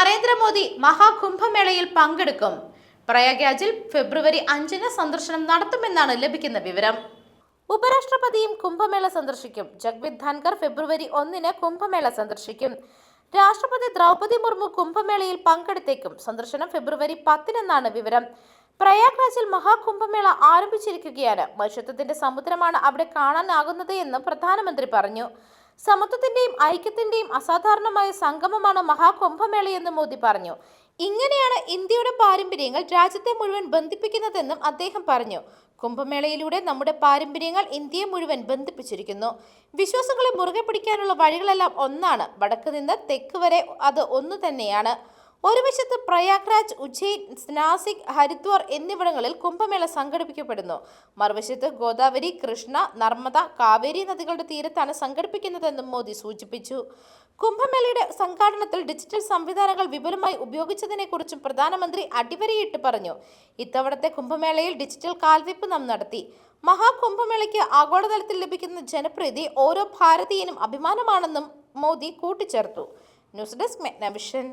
നരേന്ദ്രമോദി മഹാകുംഭമേളയിൽ പങ്കെടുക്കും. പ്രയാഗ്രാജിൽ ഫെബ്രുവരി അഞ്ചിന് സന്ദർശനം നടത്തുമെന്നാണ് ലഭിക്കുന്ന വിവരം. ഉപരാഷ്ട്രപതിയും കുംഭമേള സന്ദർശിക്കും. ജഗ്വിത് ധാൻകർ ഫെബ്രുവരി ഒന്നിന് കുംഭമേള സന്ദർശിക്കും. രാഷ്ട്രപതി ദ്രൗപതി മുർമു കുംഭമേളയിൽ പങ്കെടുത്തേക്കും. സന്ദർശനം ഫെബ്രുവരി പത്തിനെന്നാണ് വിവരം. പ്രയാഗ്രാജിൽ മഹാകുംഭമേള ആരംഭിച്ചിരിക്കുകയാണ്. മനുഷ്യത്വത്തിന്റെ സമുദ്രമാണ് അവിടെ കാണാനാകുന്നത് എന്ന് പ്രധാനമന്ത്രി പറഞ്ഞു. സമത്വത്തിന്റെയും ഐക്യത്തിന്റെയും അസാധാരണമായ സംഗമമാണ് മഹാകുംഭമേളയെന്ന് മോദി പറഞ്ഞു. ഇങ്ങനെയാണ് ഇന്ത്യയുടെ പാരമ്പര്യങ്ങൾ രാജ്യത്തെ മുഴുവൻ ബന്ധിപ്പിക്കുന്നതെന്നും അദ്ദേഹം പറഞ്ഞു. കുംഭമേളയിലൂടെ നമ്മുടെ പാരമ്പര്യങ്ങൾ ഇന്ത്യയെ മുഴുവൻ ബന്ധിപ്പിച്ചിരിക്കുന്നു. വിശ്വാസങ്ങളെ മുറുകെ പിടിക്കാനുള്ള വഴികളെല്ലാം ഒന്നാണ്. വടക്ക് നിന്ന് തെക്ക് വരെ അത് ഒന്നു തന്നെയാണ്. ഒരു വശത്ത് പ്രയാഗ്രാജ് ഉജ്ജയിൻ നാസിക് ഹരിദ്വാർ എന്നിവിടങ്ങളിൽ കുംഭമേള സംഘടിപ്പിക്കപ്പെടുന്നു. മറുവശത്ത് ഗോദാവരി കൃഷ്ണ നർമ്മദ കാവേരി നദികളുടെ തീരത്താണ് സംഘടിപ്പിക്കുന്നതെന്നും മോദി സൂചിപ്പിച്ചു. കുംഭമേളയുടെ സംഘാടനത്തിൽ ഡിജിറ്റൽ സംവിധാനങ്ങൾ വിപുലമായി ഉപയോഗിച്ചതിനെക്കുറിച്ചും പ്രധാനമന്ത്രി അടിവരയിട്ട് പറഞ്ഞു. ഇത്തവണത്തെ കുംഭമേളയിൽ ഡിജിറ്റൽ കാൽവെപ്പ് നാം നടത്തി. മഹാകുംഭമേളയ്ക്ക് ആഗോളതലത്തിൽ ലഭിക്കുന്ന ജനപ്രീതി ഓരോ ഭാരതീയനും അഭിമാനമാണെന്നും മോദി കൂട്ടിച്ചേർത്തു. News desk Megnavision.